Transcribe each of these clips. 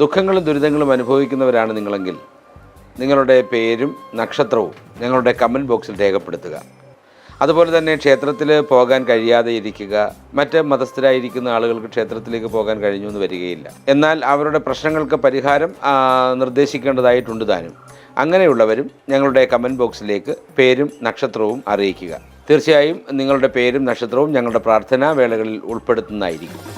ദുഃഖങ്ങളും ദുരിതങ്ങളും അനുഭവിക്കുന്നവരാണ് നിങ്ങളെങ്കിൽ നിങ്ങളുടെ പേരും നക്ഷത്രവും ഞങ്ങളുടെ കമന്റ് ബോക്സിൽ രേഖപ്പെടുത്തുക. അതുപോലെ തന്നെ ക്ഷേത്രത്തിൽ പോകാൻ കഴിയാതെ ഇരിക്കുക. മറ്റ് മതസ്ഥരായിരിക്കുന്ന ആളുകൾക്ക് ക്ഷേത്രത്തിലേക്ക് പോകാൻ കഴിഞ്ഞു എന്ന് വരികയില്ല. എന്നാൽ അവരുടെ പ്രശ്നങ്ങൾക്ക് പരിഹാരം നിർദ്ദേശിക്കേണ്ടതായിട്ടുണ്ട് താനും. അങ്ങനെയുള്ളവരും ഞങ്ങളുടെ കമന്റ് ബോക്സിലേക്ക് പേരും നക്ഷത്രവും അറിയിക്കുക. തീർച്ചയായും നിങ്ങളുടെ പേരും നക്ഷത്രവും ഞങ്ങളുടെ പ്രാർത്ഥനാ വേളകളിൽ ഉൾപ്പെടുത്തുന്നതായിരിക്കും.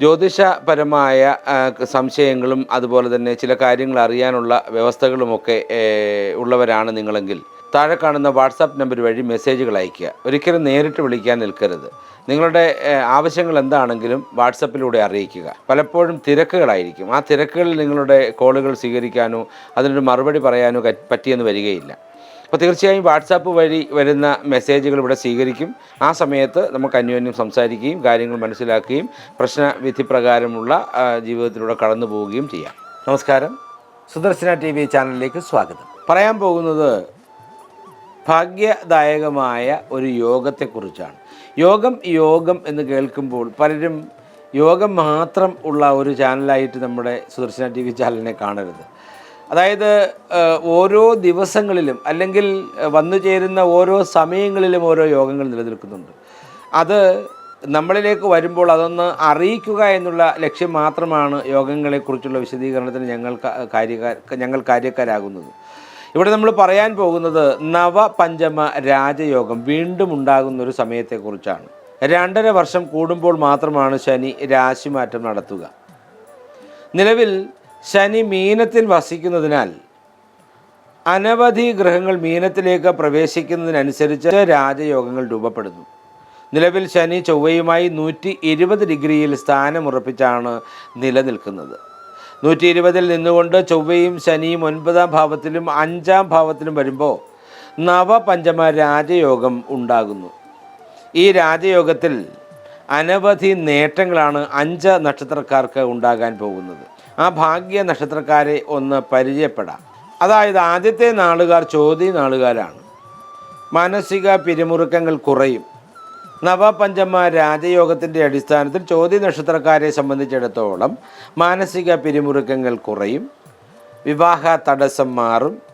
ജ്യോതിഷപരമായ സംശയങ്ങളും അതുപോലെ തന്നെ ചില കാര്യങ്ങൾ അറിയാനുള്ള വ്യവസ്ഥകളുമൊക്കെ ഉള്ളവരാണ് നിങ്ങളെങ്കിൽ താഴെ കാണുന്ന വാട്സാപ്പ് നമ്പർ വഴി മെസ്സേജുകൾ അയയ്ക്കുക. ഒരിക്കലും നേരിട്ട് വിളിക്കാൻ നിൽക്കരുത്. നിങ്ങളുടെ ആവശ്യങ്ങൾ എന്താണെങ്കിലും വാട്സപ്പിലൂടെ അറിയിക്കുക. പലപ്പോഴും തിരക്കുകളായിരിക്കും. ആ തിരക്കുകളിൽ നിങ്ങളുടെ കോളുകൾ സ്വീകരിക്കാനോ അതിനൊരു മറുപടി പറയാനോ പറ്റിയെന്ന് വരികയില്ല. അപ്പോൾ തീർച്ചയായും വാട്സാപ്പ് വഴി വരുന്ന മെസ്സേജുകൾ ഇവിടെ സ്വീകരിക്കും. ആ സമയത്ത് നമുക്ക് അന്യോന്യം സംസാരിക്കുകയും കാര്യങ്ങൾ മനസ്സിലാക്കുകയും പ്രശ്നവിധി പ്രകാരമുള്ള ജീവിതത്തിലൂടെ കടന്നു പോവുകയും ചെയ്യാം. നമസ്കാരം. സുദർശന ടി വി ചാനലിലേക്ക് സ്വാഗതം. പറയാൻ പോകുന്നത് ഭാഗ്യദായകമായ ഒരു യോഗത്തെക്കുറിച്ചാണ്. യോഗം യോഗം എന്ന് കേൾക്കുമ്പോൾ പലരും യോഗം മാത്രം ഉള്ള ഒരു ചാനലായിട്ട് നമ്മുടെ സുദർശന ടി വി ചാനലിനെ കാണരുത്. അതായത് ഓരോ ദിവസങ്ങളിലും അല്ലെങ്കിൽ വന്നു ചേരുന്ന ഓരോ സമയങ്ങളിലും ഓരോ യോഗങ്ങൾ നിലനിൽക്കുന്നുണ്ട്. അത് നമ്മളിലേക്ക് വരുമ്പോൾ അതൊന്ന് അറിയിക്കുക എന്നുള്ള ലക്ഷ്യം മാത്രമാണ് യോഗങ്ങളെക്കുറിച്ചുള്ള വിശദീകരണത്തിന് ഞങ്ങൾ കാര്യ ഞങ്ങൾ കാര്യക്കാരാകുന്നത്. ഇവിടെ നമ്മൾ പറയാൻ പോകുന്നത് നവപഞ്ചമ രാജയോഗം വീണ്ടും ഉണ്ടാകുന്ന ഒരു സമയത്തെക്കുറിച്ചാണ്. രണ്ടര വർഷം കൂടുമ്പോൾ മാത്രമാണ് ശനി രാശിമാറ്റം നടത്തുക. നിലവിൽ ശനി മീനത്തിൽ വസിക്കുന്നതിനാൽ അനവധി ഗ്രഹങ്ങൾ മീനത്തിലേക്ക് പ്രവേശിക്കുന്നതിനനുസരിച്ച് രാജയോഗങ്ങൾ രൂപപ്പെടുന്നു. നിലവിൽ ശനി ചൊവ്വയുമായി നൂറ്റി ഇരുപത് ഡിഗ്രിയിൽ സ്ഥാനമുറപ്പിച്ചാണ് നിലനിൽക്കുന്നത്. നൂറ്റി ഇരുപതിൽ നിന്നുകൊണ്ട് ചൊവ്വയും ശനിയും ഒൻപതാം ഭാവത്തിലും അഞ്ചാം ഭാവത്തിലും വരുമ്പോൾ നവപഞ്ചമ രാജയോഗം ഉണ്ടാകുന്നു. ഈ രാജയോഗത്തിൽ അനവധി നേട്ടങ്ങളാണ് അഞ്ച് നക്ഷത്രക്കാർക്ക് ഉണ്ടാകാൻ പോകുന്നത്. ആ ഭാഗ്യ നക്ഷത്രക്കാരെ ഒന്ന് പരിചയപ്പെടാം. അതായത് ആദ്യത്തെ നാളുകാർ ചോതി നാളുകാരാണ്. മാനസിക പിരിമുറുക്കങ്ങൾ കുറയും. നവപഞ്ചമ രാജയോഗത്തിന്റെ അടിസ്ഥാനത്തിൽ ചോതി നക്ഷത്രക്കാരെ സംബന്ധിച്ചിടത്തോളം മാനസിക പിരിമുറുക്കങ്ങൾ കുറയും. വിവാഹ തടസ്സം മാറും.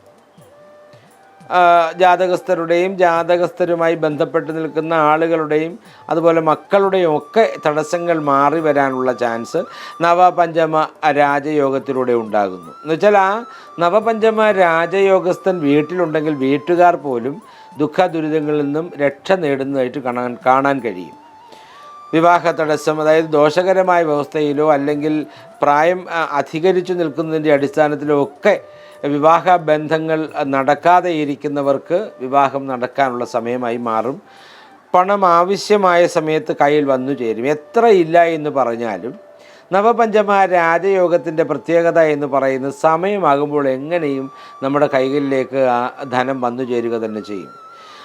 ജാതകസ്ഥരുടെയും ജാതകസ്ഥരുമായി ബന്ധപ്പെട്ട് നിൽക്കുന്ന ആളുകളുടെയും അതുപോലെ മക്കളുടെയും ഒക്കെ തടസ്സങ്ങൾ മാറി വരാനുള്ള ചാൻസ് നവപഞ്ചമ രാജയോഗത്തിലൂടെ ഉണ്ടാകുന്നു. എന്നുവെച്ചാൽ ആ നവപഞ്ചമ രാജയോഗസ്ഥൻ വീട്ടിലുണ്ടെങ്കിൽ വീട്ടുകാർ പോലും ദുഃഖ ദുരിതങ്ങളിൽ നിന്നും രക്ഷ നേടുന്നതായിട്ട് കാണാൻ കാണാൻ കഴിയും. വിവാഹ തടസ്സം അതായത് ദോഷകരമായ വ്യവസ്ഥയിലോ അല്ലെങ്കിൽ പ്രായം അധികരിച്ചു നിൽക്കുന്നതിന്റെ അടിസ്ഥാനത്തിലോ ഒക്കെ വിവാഹ ബന്ധങ്ങൾ നടക്കാതെ ഇരിക്കുന്നവർക്ക് വിവാഹം നടക്കാനുള്ള സമയമായി മാറും. പണം ആവശ്യമായ സമയത്ത് കയ്യിൽ വന്നു ചേരും. എത്ര ഇല്ല എന്ന് പറഞ്ഞാലും നവപഞ്ചമ രാജയോഗത്തിന്റെ പ്രത്യേകത എന്ന് പറയുന്നത് സമയമാകുമ്പോൾ എങ്ങനെയും നമ്മുടെ കൈകളിലേക്ക് ധനം വന്നു ചേരുക തന്നെ ചെയ്യും.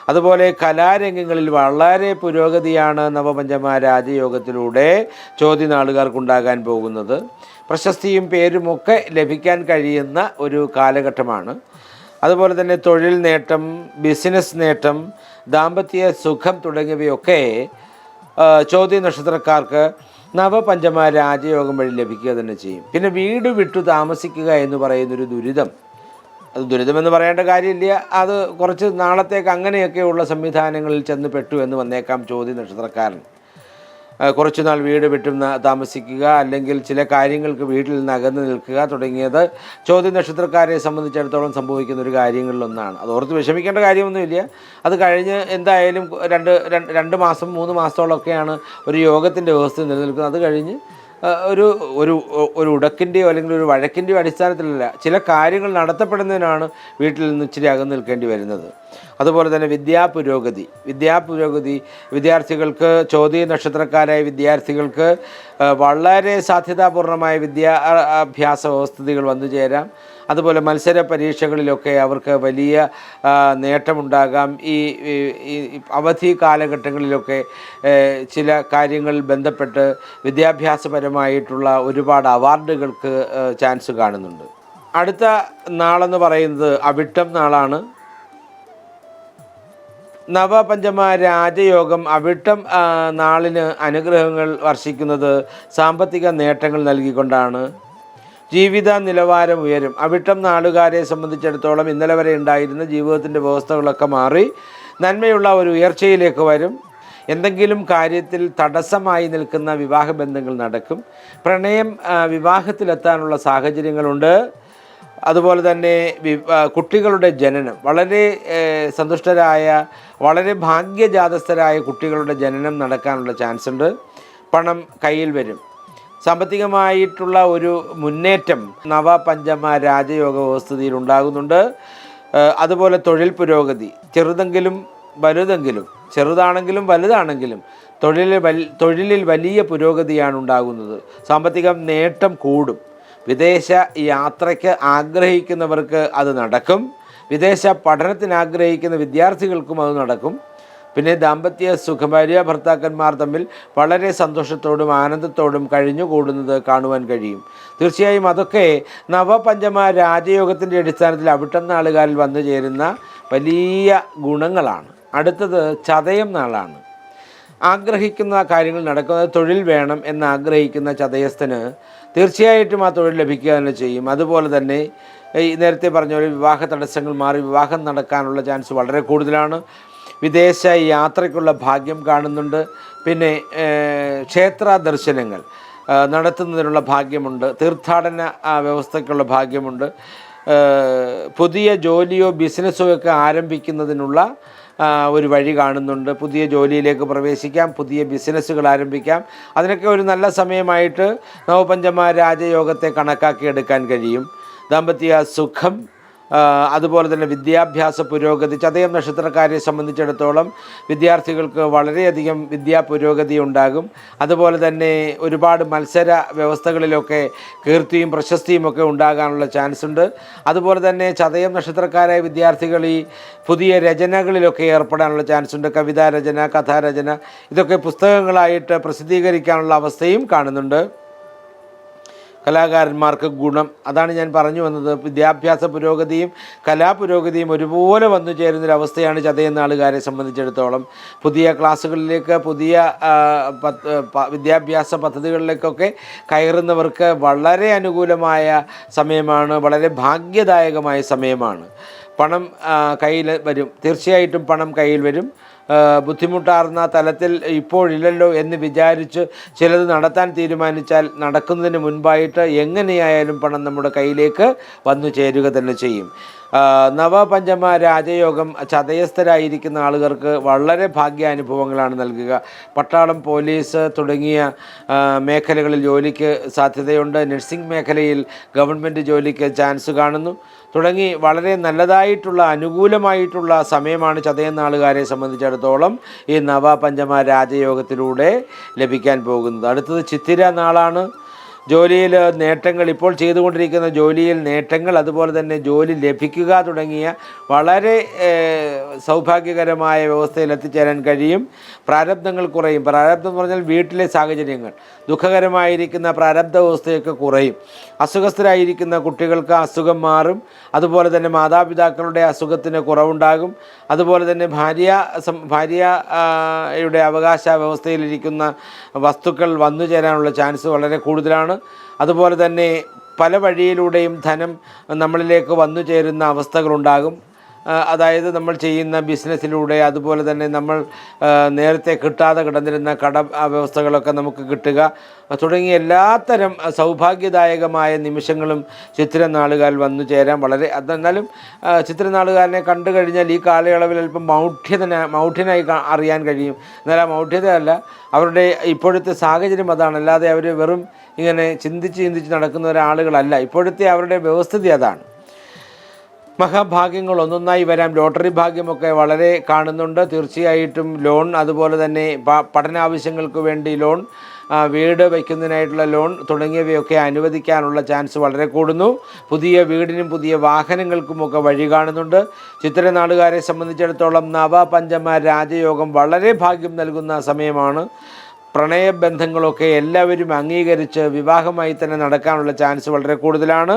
അതുപോലെ കലാരംഗങ്ങളിൽ വളരെ പുരോഗതിയാണ് നവപഞ്ചമ രാജയോഗത്തിലൂടെ ചോദ്യനാളുകാർക്കുണ്ടാകാൻ പോകുന്നത്. പ്രശസ്തിയും പേരുമൊക്കെ ലഭിക്കാൻ കഴിയുന്ന ഒരു കാലഘട്ടമാണ്. അതുപോലെ തന്നെ തൊഴിൽ നേട്ടം ബിസിനസ് നേട്ടം ദാമ്പത്യ സുഖം തുടങ്ങിയവയൊക്കെ ചോദ്യ നക്ഷത്രക്കാർക്ക് നവപഞ്ചമ രാജയോഗം വഴി ലഭിക്കുക തന്നെ ചെയ്യും. പിന്നെ വീട് വിട്ടു താമസിക്കുക എന്ന് പറയുന്നൊരു ദുരിതം അത് ദുരിതമെന്ന് പറയേണ്ട കാര്യമില്ല. അത് കുറച്ച് നാളത്തേക്ക് അങ്ങനെയൊക്കെയുള്ള സംവിധാനങ്ങളിൽ ചെന്ന് പെട്ടു എന്ന് വന്നേക്കാം ചോദ്യ നക്ഷത്രക്കാരൻ. കുറച്ച് നാൾ വീട് വിട്ടു താമസിക്കുക അല്ലെങ്കിൽ ചില കാര്യങ്ങൾക്ക് വീട്ടിൽ നിന്ന് അകന്ന് നിൽക്കുക തുടങ്ങിയത് ചോദ്യ നക്ഷത്രക്കാരെ സംബന്ധിച്ചിടത്തോളം സംഭവിക്കുന്ന ഒരു കാര്യങ്ങളിലൊന്നാണ്. അത് ഓർത്ത് വിഷമിക്കേണ്ട കാര്യമൊന്നുമില്ല. അത് കഴിഞ്ഞ് എന്തായാലും രണ്ട് രണ്ട് മാസം മൂന്ന് മാസത്തോളമൊക്കെയാണ് ഒരു യോഗത്തിന്റെ വ്യവസ്ഥ നിലനിൽക്കുന്നത്. അത് കഴിഞ്ഞ് ഒരു ഒരു ഒരു ഉടക്കിന്റെയോ അല്ലെങ്കിൽ ഒരു വഴക്കിന്റെയോ അടിസ്ഥാനത്തിലല്ല. ചില കാര്യങ്ങൾ നടത്തപ്പെടുന്നതിനാണ് വീട്ടിൽ നിന്ന് ഇച്ചിരി അകന്ന് നിൽക്കേണ്ടി വരുന്നത്. അതുപോലെ തന്നെ വിദ്യാപുരോഗതി വിദ്യാപുരോഗതി വിദ്യാർത്ഥികൾക്ക് ചോദ്യ നക്ഷത്രക്കാരായ വിദ്യാർത്ഥികൾക്ക് വളരെ സാധ്യതാപൂർണമായ വിദ്യാഭ്യാസ വ്യവസ്ഥിതികൾ വന്നു ചേരാം അതുപോലെ മത്സര പരീക്ഷകളിലൊക്കെ അവർക്ക് വലിയ നേട്ടമുണ്ടാകാം. ഈ അവധി കാലഘട്ടങ്ങളിലൊക്കെ ചില കാര്യങ്ങൾ ബന്ധപ്പെട്ട് വിദ്യാഭ്യാസപരമായിട്ടുള്ള ഒരുപാട് അവാർഡുകൾക്ക് ചാൻസ് കാണുന്നുണ്ട്. അടുത്ത നാളെന്ന് പറയുന്നത് അവിട്ടം നാളാണ്. നവപഞ്ചമ രാജയോഗം അവിട്ടം നാളിന് അനുഗ്രഹങ്ങൾ വർഷിക്കുന്നത് സാമ്പത്തിക നേട്ടങ്ങൾ നൽകിക്കൊണ്ടാണ്. ജീവിത നിലവാരം ഉയരും. അവിട്ടം നാടുകാരെ സംബന്ധിച്ചിടത്തോളം ഇന്നലെ വരെ ഉണ്ടായിരുന്ന ജീവിതത്തിന്റെ വ്യവസ്ഥകളൊക്കെ മാറി. നന്മയുള്ള ഒരു ഉയർച്ചയിലേക്ക് വരും. എന്തെങ്കിലും കാര്യത്തിൽ തടസ്സമായി നിൽക്കുന്ന വിവാഹ ബന്ധങ്ങൾ നടക്കും. പ്രണയം വിവാഹത്തിലെത്താനുള്ള സാഹചര്യങ്ങളുണ്ട്. അതുപോലെ തന്നെ കുട്ടികളുടെ ജനനം. വളരെ സന്തുഷ്ടരായ വളരെ ഭാഗ്യജാതസ്ഥരായ കുട്ടികളുടെ ജനനം നടക്കാനുള്ള ചാൻസ് ഉണ്ട് പണം കയ്യിൽ വരും. സാമ്പത്തികമായിട്ടുള്ള ഒരു മുന്നേറ്റം നവപഞ്ചമ രാജയോഗ വ്യവസ്ഥിതിയിൽ ഉണ്ടാകുന്നുണ്ട്. അതുപോലെ തൊഴിൽ പുരോഗതി ചെറുതെങ്കിലും വലുതെങ്കിലും ചെറുതാണെങ്കിലും വലുതാണെങ്കിലും തൊഴിലിൽ വൽ തൊഴിലിൽ വലിയ പുരോഗതിയാണ് ഉണ്ടാകുന്നത്. സാമ്പത്തിക നേട്ടം കൂടും. വിദേശ യാത്രയ്ക്ക് ആഗ്രഹിക്കുന്നവർക്ക് അത് നടക്കും. വിദേശ പഠനത്തിന് ആഗ്രഹിക്കുന്ന വിദ്യാർത്ഥികൾക്കും അത് നടക്കും. പിന്നെ ദാമ്പത്യ സുഖഭാര്യ ഭർത്താക്കന്മാർ തമ്മിൽ വളരെ സന്തോഷത്തോടും ആനന്ദത്തോടും കഴിഞ്ഞുകൂടുന്നത് കാണുവാൻ കഴിയും. തീർച്ചയായും അതൊക്കെ നവപഞ്ചമ രാജയോഗത്തിന്റെ അടിസ്ഥാനത്തിൽ അവിട്ടം നാളുകാരിൽ വന്നു ചേരുന്ന വലിയ ഗുണങ്ങളാണ്. അടുത്തത് ചതയം നാളാണ്. ആഗ്രഹിക്കുന്ന കാര്യങ്ങൾ നടക്കുന്നത് തൊഴിൽ വേണം എന്ന് ആഗ്രഹിക്കുന്ന ചതയസ്ഥന് തീർച്ചയായിട്ടും ആ തൊഴിൽ ലഭിക്കുക തന്നെ ചെയ്യും. അതുപോലെ തന്നെ ഈ നേരത്തെ പറഞ്ഞ പോലെ വിവാഹ തടസ്സങ്ങൾ മാറി വിവാഹം നടക്കാനുള്ള ചാൻസ് വളരെ കൂടുതലാണ്. വിദേശ യാത്രയ്ക്കുള്ള ഭാഗ്യം കാണുന്നുണ്ട്. പിന്നെ ക്ഷേത്ര ദർശനങ്ങൾ നടത്തുന്നതിനുള്ള ഭാഗ്യമുണ്ട്. തീർത്ഥാടന വ്യവസ്ഥയ്ക്കുള്ള ഭാഗ്യമുണ്ട്. പുതിയ ജോലിയോ ബിസിനസ്സോ ഒക്കെ ആരംഭിക്കുന്നതിനുള്ള ഒരു വഴി കാണുന്നുണ്ട്. പുതിയ ജോലിയിലേക്ക് പ്രവേശിക്കാം പുതിയ ബിസിനസ്സുകൾ ആരംഭിക്കാം. അതിനൊക്കെ ഒരു നല്ല സമയമായിട്ട് നവപഞ്ചമ രാജയോഗത്തെ കണക്കാക്കി എടുക്കാൻ കഴിയും. ദാമ്പത്യ സുഖം അതുപോലെ തന്നെ വിദ്യാഭ്യാസ പുരോഗതി ചതയം നക്ഷത്രക്കാരെ സംബന്ധിച്ചിടത്തോളം വിദ്യാർത്ഥികൾക്ക് വളരെയധികം വിദ്യാ പുരോഗതി ഉണ്ടാകും. അതുപോലെ തന്നെ ഒരുപാട് മത്സര വ്യവസ്ഥകളിലൊക്കെ കീർത്തിയും പ്രശസ്തിയും ഒക്കെ ഉണ്ടാകാനുള്ള ചാൻസ് ഉണ്ട്. അതുപോലെ തന്നെ ചതയം നക്ഷത്രക്കാരായ വിദ്യാർത്ഥികൾ ഈ പുതിയ രചനകളിലൊക്കെ ഏർപ്പെടാനുള്ള ചാൻസ് ഉണ്ട്. കവിതാരചന കഥാരചന ഇതൊക്കെ പുസ്തകങ്ങളായിട്ട് പ്രസിദ്ധീകരിക്കാനുള്ള അവസ്ഥയും കാണുന്നുണ്ട്. കലാകാരന്മാർക്ക് ഗുണം. അതാണ് ഞാൻ പറഞ്ഞു വന്നത്. വിദ്യാഭ്യാസ പുരോഗതിയും കലാപുരോഗതിയും ഒരുപോലെ വന്നു ചേരുന്നൊരവസ്ഥയാണ് ചതയെന്ന ആളുകാരെ സംബന്ധിച്ചിടത്തോളം. പുതിയ ക്ലാസ്സുകളിലേക്ക് പുതിയ വിദ്യാഭ്യാസ പദ്ധതികളിലേക്കൊക്കെ കയറുന്നവർക്ക് വളരെ അനുകൂലമായ സമയമാണ് വളരെ ഭാഗ്യദായകമായ സമയമാണ്. പണം കയ്യിൽ വരും. തീർച്ചയായിട്ടും പണം കയ്യിൽ വരും. ബുദ്ധിമുട്ടാർന്ന തലത്തിൽ ഇപ്പോഴില്ലല്ലോ എന്ന് വിചാരിച്ച് ചിലത് നടത്താൻ തീരുമാനിച്ചാൽ നടക്കുന്നതിന് മുൻപായിട്ട് എങ്ങനെയായാലും പണം നമ്മുടെ കയ്യിലേക്ക് വന്നു ചേരുക തന്നെ ചെയ്യും. നവപഞ്ചമ രാജയോഗം ചതയസ്ഥരായിരിക്കുന്ന ആളുകൾക്ക് വളരെ ഭാഗ്യാനുഭവങ്ങളാണ് നൽകുക. പട്ടാളം പോലീസ് തുടങ്ങിയ മേഖലകളിൽ ജോലിക്ക് സാധ്യതയുണ്ട്. നഴ്സിംഗ് മേഖലയിൽ ഗവൺമെന്റ് ജോലിക്ക് ചാൻസ് കാണുന്നു. തുടങ്ങി വളരെ നല്ലതായിട്ടുള്ള അനുകൂലമായിട്ടുള്ള സമയമാണ് ചതയനാളുകാരെ സംബന്ധിച്ചിടത്തോളം ഈ നവപഞ്ചമ രാജയോഗത്തിലൂടെ ലഭിക്കാൻ പോകുന്നത്. അടുത്തത് ചിത്തിര നാളാണ്. ജോലിയിൽ നേട്ടങ്ങൾ ഇപ്പോൾ ചെയ്തുകൊണ്ടിരിക്കുന്ന ജോലിയിൽ നേട്ടങ്ങൾ അതുപോലെ തന്നെ ജോലി ലഭിക്കുക തുടങ്ങിയ വളരെ സൗഭാഗ്യകരമായ വ്യവസ്ഥയിൽ എത്തിച്ചേരാൻ കഴിയും. പ്രാരബ്ധങ്ങൾ കുറയും. പ്രാരബ്ധം എന്ന് പറഞ്ഞാൽ വീട്ടിലെ സാഹചര്യങ്ങൾ. ദുഃഖകരമായിരിക്കുന്ന പ്രാരബ്ധ വ്യവസ്ഥയൊക്കെ കുറയും. അസുഖസ്ഥരായിരിക്കുന്ന കുട്ടികൾക്ക് അസുഖം മാറും. അതുപോലെ തന്നെ മാതാപിതാക്കളുടെ അസുഖത്തിന് കുറവുണ്ടാകും. അതുപോലെ തന്നെ ഭാര്യ ഭാര്യയുടെ അവകാശ വ്യവസ്ഥയിലിരിക്കുന്ന വസ്തുക്കൾ വന്നു ചേരാനുള്ള ചാൻസ് വളരെ കൂടുതലാണ്. അതുപോലെ തന്നെ പല വഴിയിലൂടെയും ധനം നമ്മളിലേക്ക് വന്നു ചേരുന്ന അവസ്ഥകളുണ്ടാകും. അതായത് നമ്മൾ ചെയ്യുന്ന ബിസിനസ്സിലൂടെ അതുപോലെ തന്നെ നമ്മൾ നേരത്തെ കിട്ടാതെ കിടന്നിരുന്ന കട വ്യവസ്ഥകളൊക്കെ നമുക്ക് കിട്ടുക. തുടങ്ങിയ എല്ലാത്തരം സൗഭാഗ്യദായകമായ നിമിഷങ്ങളും ചിത്രനാളുകാൽ വന്നു ചേരാൻ വളരെ അതെന്നാലും ചിത്രനാളുകാരനെ കണ്ടു കഴിഞ്ഞാൽ ഈ കാലയളവിൽ അല്പം മൗഢ്യതന മൗഢ്യനായി അറിയാൻ കഴിയും. എന്നാൽ ആ മൗഢ്യതയല്ല. അവരുടെ ഇപ്പോഴത്തെ സാഹചര്യം അതാണ്. അല്ലാതെ അവർ വെറും ഇങ്ങനെ ചിന്തിച്ച് ചിന്തിച്ച് നടക്കുന്ന ഒരാളുകളല്ല. ഇപ്പോഴത്തെ അവരുടെ വ്യവസ്ഥിതി അതാണ്. മഹാഭാഗ്യങ്ങൾ ഒന്നൊന്നായി വരാം ലോട്ടറി ഭാഗ്യമൊക്കെ വളരെ കാണുന്നുണ്ട്. തീർച്ചയായിട്ടും ലോൺ അതുപോലെ തന്നെ പഠനാവശ്യങ്ങൾക്ക് വേണ്ടി ലോൺ വീട് വയ്ക്കുന്നതിനായിട്ടുള്ള ലോൺ തുടങ്ങിയവയൊക്കെ അനുവദിക്കാനുള്ള ചാൻസ് വളരെ കൂടുന്നു. പുതിയ വീടിനും പുതിയ വാഹനങ്ങൾക്കുമൊക്കെ വഴി കാണുന്നുണ്ട്. ചിത്രനാടുകാരെ സംബന്ധിച്ചിടത്തോളം നവപഞ്ചമ രാജയോഗം വളരെ ഭാഗ്യം നൽകുന്ന സമയമാണ്. പ്രണയബന്ധങ്ങളൊക്കെ എല്ലാവരും അംഗീകരിച്ച് വിവാഹമായി തന്നെ നടക്കാനുള്ള ചാൻസ് വളരെ കൂടുതലാണ്.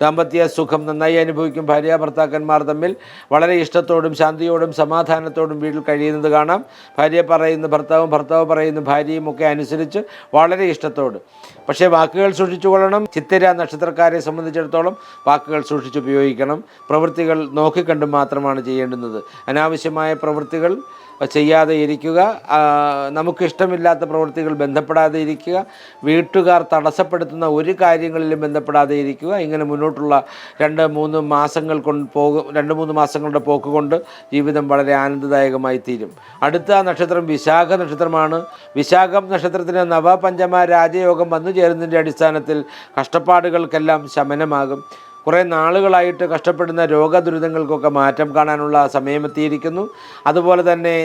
ദാമ്പത്യ സുഖം നന്നായി അനുഭവിക്കും ഭാര്യ ഭർത്താക്കന്മാർ തമ്മിൽ. വളരെ ഇഷ്ടത്തോടും ശാന്തിയോടും സമാധാനത്തോടും വീട്ടിൽ കഴിയുന്നത് കാണാം. ഭാര്യ പറയുന്ന ഭർത്താവും ഭർത്താവ് പറയുന്ന ഭാര്യയും ഒക്കെ അനുസരിച്ച് വളരെ ഇഷ്ടത്തോട്. പക്ഷേ വാക്കുകൾ സൂക്ഷിച്ചുകൊള്ളണം ചിത്തിര നക്ഷത്രക്കാരെ സംബന്ധിച്ചിടത്തോളം വാക്കുകൾ സൂക്ഷിച്ചുപയോഗിക്കണം പ്രവൃത്തികൾ നോക്കിക്കണ്ട് മാത്രമാണ് ചെയ്യേണ്ടുന്നത്. അനാവശ്യമായ പ്രവൃത്തികൾ ചെയ്യാതെ ഇരിക്കുക നമുക്കിഷ്ടമില്ലാത്ത പ്രവൃത്തികൾ ബന്ധപ്പെടാതെ ഇരിക്കുക വീട്ടുകാർ തടസ്സപ്പെടുത്തുന്ന ഒരു കാര്യങ്ങളിലും ബന്ധപ്പെടാതെ ഇരിക്കുക ഇങ്ങനെ മുന്നോട്ടുള്ള രണ്ട് മൂന്ന് മാസങ്ങൾ കൊണ്ട് പോകും രണ്ട് മൂന്ന് മാസങ്ങളുടെ പോക്ക് കൊണ്ട് ജീവിതം വളരെ ആനന്ദദായകമായി തീരും. അടുത്ത നക്ഷത്രം വിശാഖ നക്ഷത്രമാണ്. വിശാഖം നക്ഷത്രത്തിന് നവപഞ്ചമ രാജയോഗം വന്നു ചേരുന്നതിന്റെ അടിസ്ഥാനത്തിൽ കഷ്ടപ്പാടുകൾക്കെല്ലാം ശമനമാകും. കുറേ നാളുകളായിട്ട് കഷ്ടപ്പെടുന്ന രോഗദുരിതങ്ങൾക്കൊക്കെ മാറ്റം കാണാനുള്ള സമയമെത്തിയിരിക്കുന്നു. അതുപോലെ തന്നെ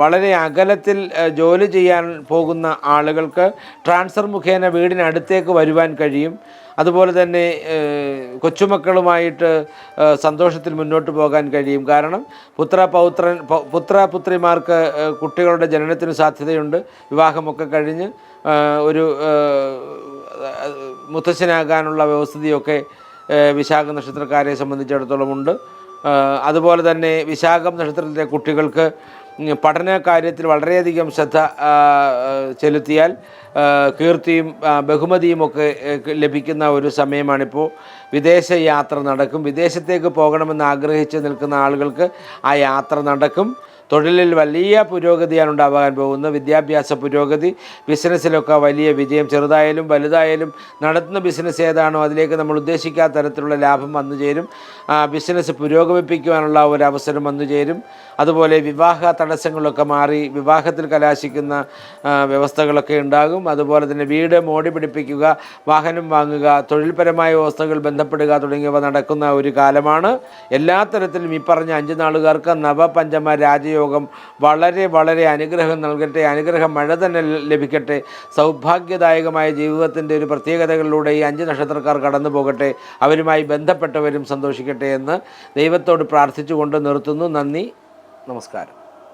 വളരെ അകലത്തിൽ ജോലി ചെയ്യാൻ പോകുന്ന ആളുകൾക്ക് ട്രാൻസ്ഫർ മുഖേന വീടിനടുത്തേക്ക് വരുവാൻ കഴിയും. അതുപോലെ തന്നെ കൊച്ചുമക്കളുമായിട്ട് സന്തോഷത്തിൽ മുന്നോട്ട് പോകാൻ കഴിയും. കാരണം പുത്ര പൗത്രൻ പുത്ര പുത്രിമാർക്ക് കുട്ടികളുടെ ജനനത്തിന് സാധ്യതയുണ്ട്. വിവാഹമൊക്കെ കഴിഞ്ഞ് ഒരു മുത്തശ്ശനാകാനുള്ള വ്യവസ്ഥിതിയൊക്കെ ഏഹ്, വിശാഖ നക്ഷത്രക്കാരെ സംബന്ധിച്ചിടത്തോളം ഉണ്ട്. അതുപോലെ തന്നെ വിശാഖം നക്ഷത്രത്തിലെ കുട്ടികൾക്ക് പഠന കാര്യത്തിൽ വളരെയധികം ശ്രദ്ധ ചെലുത്തിയാൽ കീർത്തിയും ബഹുമതിയും ഒക്കെ ലഭിക്കുന്ന ഒരു സമയമാണിപ്പോൾ വിദേശ യാത്ര നടക്കും. വിദേശത്തേക്ക് പോകണമെന്ന് ആഗ്രഹിച്ച് നിൽക്കുന്ന ആളുകൾക്ക് ആ യാത്ര നടക്കും. തൊഴിലിൽ വലിയ പുരോഗതിയാണ് ഉണ്ടാകാൻ പോകുന്നത്. വിദ്യാഭ്യാസ പുരോഗതി ബിസിനസ്സിലൊക്കെ വലിയ വിജയം ചെറുതായാലും വലുതായാലും നടത്തുന്ന ബിസിനസ് ഏതാണോ അതിലേക്ക് നമ്മൾ ഉദ്ദേശിക്കാത്ത തരത്തിലുള്ള ലാഭം വന്നു ചേരും. ബിസിനസ് പുരോഗമിപ്പിക്കുവാനുള്ള ഒരു അവസരം വന്നു ചേരും. അതുപോലെ വിവാഹ തടസ്സങ്ങളൊക്കെ മാറി വിവാഹത്തിൽ കലാശിക്കുന്ന വ്യവസ്ഥകളൊക്കെ ഉണ്ടാകും. അതുപോലെ തന്നെ വീട് മോടി പിടിപ്പിക്കുക വാഹനം വാങ്ങുക തൊഴിൽപരമായ വ്യവസ്ഥകൾ ബന്ധപ്പെടുക തുടങ്ങിയവ നടക്കുന്ന ഒരു കാലമാണ്. എല്ലാ തരത്തിലും ഈ പറഞ്ഞ അഞ്ച് നാളുകാർക്ക് നവപഞ്ചമ രാജയോഗം വളരെ വളരെ അനുഗ്രഹം നൽകട്ടെ അനുഗ്രഹം മഴ തന്നെ ലഭിക്കട്ടെ സൗഭാഗ്യദായകമായ ജീവിതത്തിന്റെ ഒരു പ്രത്യേകതകളിലൂടെ ഈ അഞ്ച് നക്ഷത്രക്കാർ കടന്നു പോകട്ടെ അവരുമായി ബന്ധപ്പെട്ടവരും സന്തോഷിക്കട്ടെ എന്ന് ദൈവത്തോട് പ്രാർത്ഥിച്ചുകൊണ്ട് നിർത്തുന്നു. നന്ദി നമസ്കാരം.